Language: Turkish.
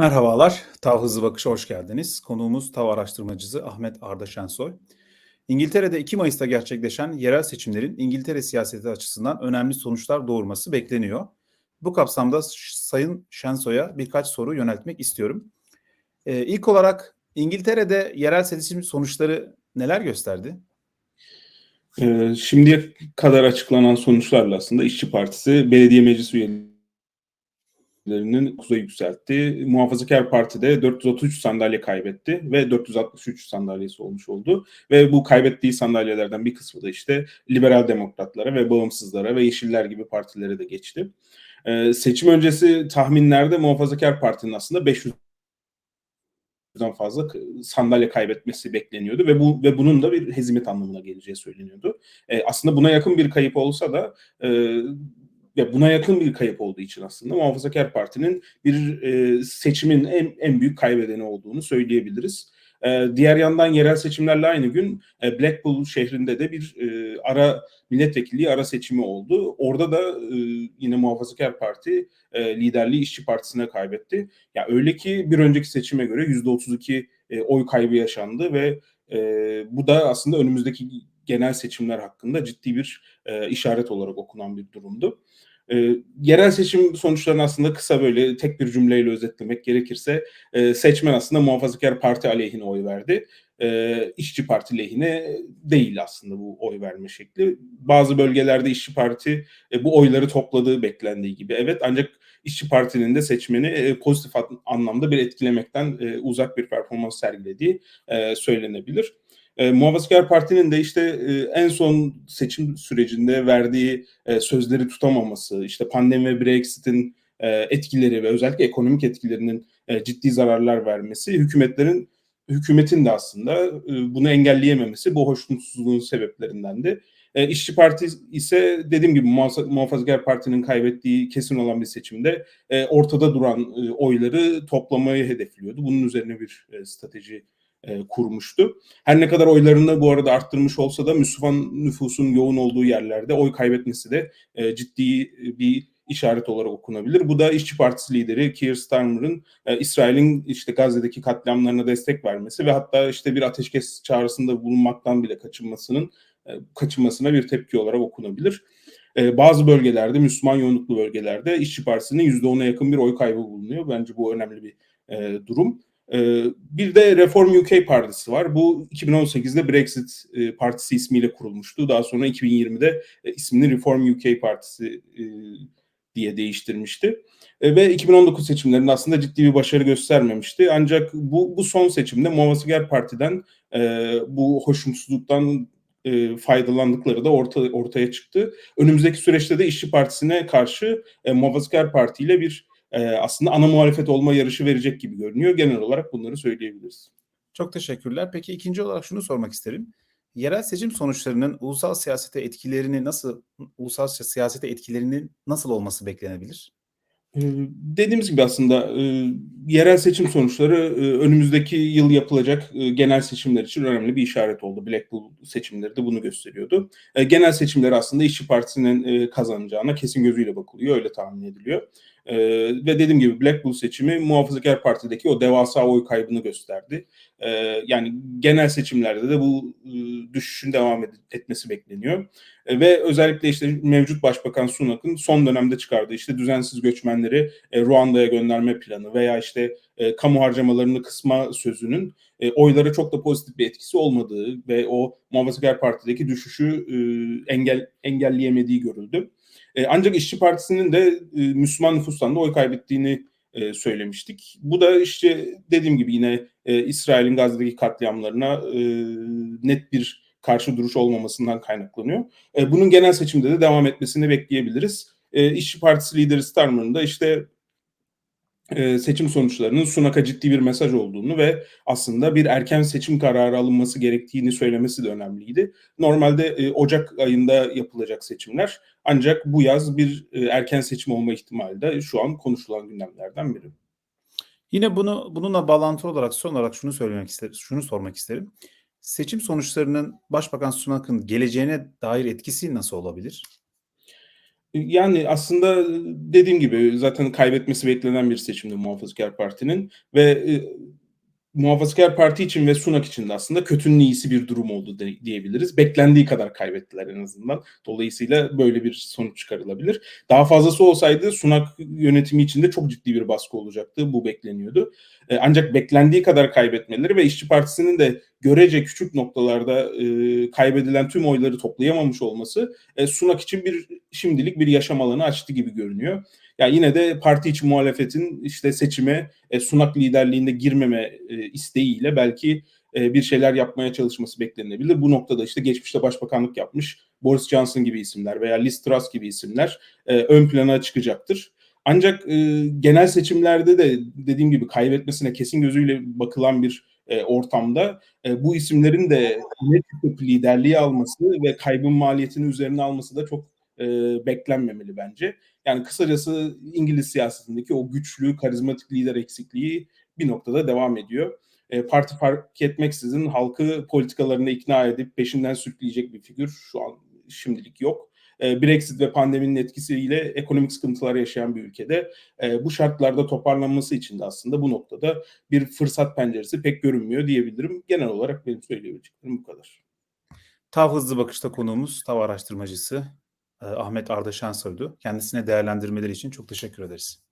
Merhabalar, TAV Hızlı Bakış'a hoş geldiniz. Konuğumuz TAV araştırmacısı Ahmet Arda Şensoy. İngiltere'de 2 Mayıs'ta gerçekleşen yerel seçimlerin İngiltere siyaseti açısından önemli sonuçlar doğurması bekleniyor. Bu kapsamda Sayın Şensoy'a birkaç soru yöneltmek istiyorum. Ee, ilk olarak İngiltere'de yerel seçim sonuçları neler gösterdi? Ee, şimdiye kadar açıklanan sonuçlarla aslında İşçi Partisi belediye meclis üyelerinin kuzey yükseltti. Muhafazakar Parti de 433 sandalye kaybetti ve 463 sandalyesi olmuş oldu. Ve bu kaybettiği sandalyelerden bir kısmı da işte liberal demokratlara ve bağımsızlara ve yeşiller gibi partilere de geçti. Ee, seçim öncesi tahminlerde Muhafazakar Parti'nin aslında 500 yüzden fazla sandalye kaybetmesi bekleniyordu ve bu ve bunun da bir hezimet anlamına geleceği söyleniyordu. E, aslında buna yakın bir kayıp olsa da e, ve buna yakın bir kayıp olduğu için aslında Muhafazakar Parti'nin bir e, seçimin en, en büyük kaybedeni olduğunu söyleyebiliriz. E, diğer yandan yerel seçimlerle aynı gün e, Blackpool şehrinde de bir e, ara milletvekilliği ara seçimi oldu. Orada da e, yine Muhafazakar Parti e, liderliği İşçi Partisi'ne kaybetti. Ya öyle ki bir önceki seçime göre %32 e, oy kaybı yaşandı ve e, bu da aslında önümüzdeki genel seçimler hakkında ciddi bir e, işaret olarak okunan bir durumdu. E, yerel seçim sonuçlarını aslında kısa böyle tek bir cümleyle özetlemek gerekirse e, seçmen aslında muhafazakar parti aleyhine oy verdi. E, işçi parti lehine değil aslında bu oy verme şekli. Bazı bölgelerde işçi parti e, bu oyları topladığı beklendiği gibi evet ancak işçi partinin de seçmeni e, pozitif anlamda bir etkilemekten e, uzak bir performans sergilediği e, söylenebilir. E, Muhafazakar Parti'nin de işte e, en son seçim sürecinde verdiği e, sözleri tutamaması, işte pandemi ve Brexit'in e, etkileri ve özellikle ekonomik etkilerinin e, ciddi zararlar vermesi, hükümetlerin hükümetin de aslında e, bunu engelleyememesi bu hoşnutsuzluğun sebeplerindendi. E, İşçi Parti ise dediğim gibi Muhafazakar Parti'nin kaybettiği kesin olan bir seçimde e, ortada duran e, oyları toplamayı hedefliyordu. Bunun üzerine bir e, strateji e, kurmuştu. Her ne kadar oylarını bu arada arttırmış olsa da Müslüman nüfusun yoğun olduğu yerlerde oy kaybetmesi de e, ciddi bir işaret olarak okunabilir. Bu da İşçi Partisi lideri Keir Starmer'ın e, İsrail'in işte Gazze'deki katliamlarına destek vermesi ve hatta işte bir ateşkes çağrısında bulunmaktan bile kaçınmasının e, kaçınmasına bir tepki olarak okunabilir. E, bazı bölgelerde Müslüman yoğunluklu bölgelerde İşçi Partisi'nin %10'a yakın bir oy kaybı bulunuyor. Bence bu önemli bir e, durum. Ee, bir de Reform UK Partisi var. Bu 2018'de Brexit e, Partisi ismiyle kurulmuştu. Daha sonra 2020'de e, ismini Reform UK Partisi e, diye değiştirmişti. Ve 2019 seçimlerinde aslında ciddi bir başarı göstermemişti. Ancak bu, bu son seçimde Muhafazakar Parti'den bu hoşnutsuzluktan faydalandıkları da orta, ortaya çıktı. Önümüzdeki süreçte de İşçi Partisi'ne karşı e, Muhafazakar Parti ile bir e, aslında ana muhalefet olma yarışı verecek gibi görünüyor. Genel olarak bunları söyleyebiliriz. Çok teşekkürler. Peki ikinci olarak şunu sormak isterim. Yerel seçim sonuçlarının ulusal siyasete etkilerini nasıl ulusal siyasete etkilerinin nasıl olması beklenebilir? Dediğimiz gibi aslında yerel seçim sonuçları önümüzdeki yıl yapılacak genel seçimler için önemli bir işaret oldu. Blackpool seçimleri de bunu gösteriyordu. Genel seçimler aslında İşçi Partisi'nin kazanacağına kesin gözüyle bakılıyor, öyle tahmin ediliyor. Ve dediğim gibi Blackpool seçimi Muhafazakar Parti'deki o devasa oy kaybını gösterdi. Yani genel seçimlerde de bu e, düşüşün devam etmesi bekleniyor. E, ve özellikle işte mevcut Başbakan Sunak'ın son dönemde çıkardığı işte düzensiz göçmenleri e, Ruanda'ya gönderme planı veya işte e, kamu harcamalarını kısma sözünün e, oylara çok da pozitif bir etkisi olmadığı ve o Muhafazakar Parti'deki düşüşü e, engel engelleyemediği görüldü. E, ancak İşçi Partisi'nin de e, Müslüman nüfustan da oy kaybettiğini e, söylemiştik. Bu da işte dediğim gibi yine e, İsrail'in Gazze'deki katliamlarına e, net bir karşı duruş olmamasından kaynaklanıyor. E, bunun genel seçimde de devam etmesini bekleyebiliriz. E, İşçi Partisi lideri Starmer'ın da işte e, seçim sonuçlarının Sunak'a ciddi bir mesaj olduğunu ve aslında bir erken seçim kararı alınması gerektiğini söylemesi de önemliydi. Normalde e, Ocak ayında yapılacak seçimler ancak bu yaz bir e, erken seçim olma ihtimali de şu an konuşulan gündemlerden biri. Yine bunu bununla bağlantı olarak son olarak şunu söylemek isterim, şunu sormak isterim. Seçim sonuçlarının Başbakan Sunak'ın geleceğine dair etkisi nasıl olabilir? Yani aslında dediğim gibi zaten kaybetmesi beklenen bir seçimdi Muhafazakar Parti'nin ve e, Muhafazakar Parti için ve Sunak için de aslında kötünün iyisi bir durum oldu de, diyebiliriz. Beklendiği kadar kaybettiler en azından. Dolayısıyla böyle bir sonuç çıkarılabilir. Daha fazlası olsaydı Sunak yönetimi için de çok ciddi bir baskı olacaktı. Bu bekleniyordu. E, ancak beklendiği kadar kaybetmeleri ve İşçi Partisi'nin de görece küçük noktalarda e, kaybedilen tüm oyları toplayamamış olması e, Sunak için bir şimdilik bir yaşam alanı açtı gibi görünüyor. Yani yine de parti içi muhalefetin işte seçime e, Sunak liderliğinde girmeme e, isteğiyle belki e, bir şeyler yapmaya çalışması beklenebilir. Bu noktada işte geçmişte başbakanlık yapmış Boris Johnson gibi isimler veya Liz Truss gibi isimler e, ön plana çıkacaktır. Ancak e, genel seçimlerde de dediğim gibi kaybetmesine kesin gözüyle bakılan bir e, ortamda e, bu isimlerin de net liderliği alması ve kaybın maliyetini üzerine alması da çok e, beklenmemeli bence. Yani kısacası İngiliz siyasetindeki o güçlü, karizmatik lider eksikliği bir noktada devam ediyor. E, parti fark etmeksizin halkı politikalarına ikna edip peşinden sürükleyecek bir figür şu an şimdilik yok. E, Brexit ve pandeminin etkisiyle ekonomik sıkıntılar yaşayan bir ülkede e, bu şartlarda toparlanması için de aslında bu noktada bir fırsat penceresi pek görünmüyor diyebilirim. Genel olarak benim söyleyebileceklerim bu kadar. TAV Hızlı Bakış'ta konuğumuz TAV araştırmacısı Ahmet Arda Şensoy'du. Kendisine değerlendirmeleri için çok teşekkür ederiz.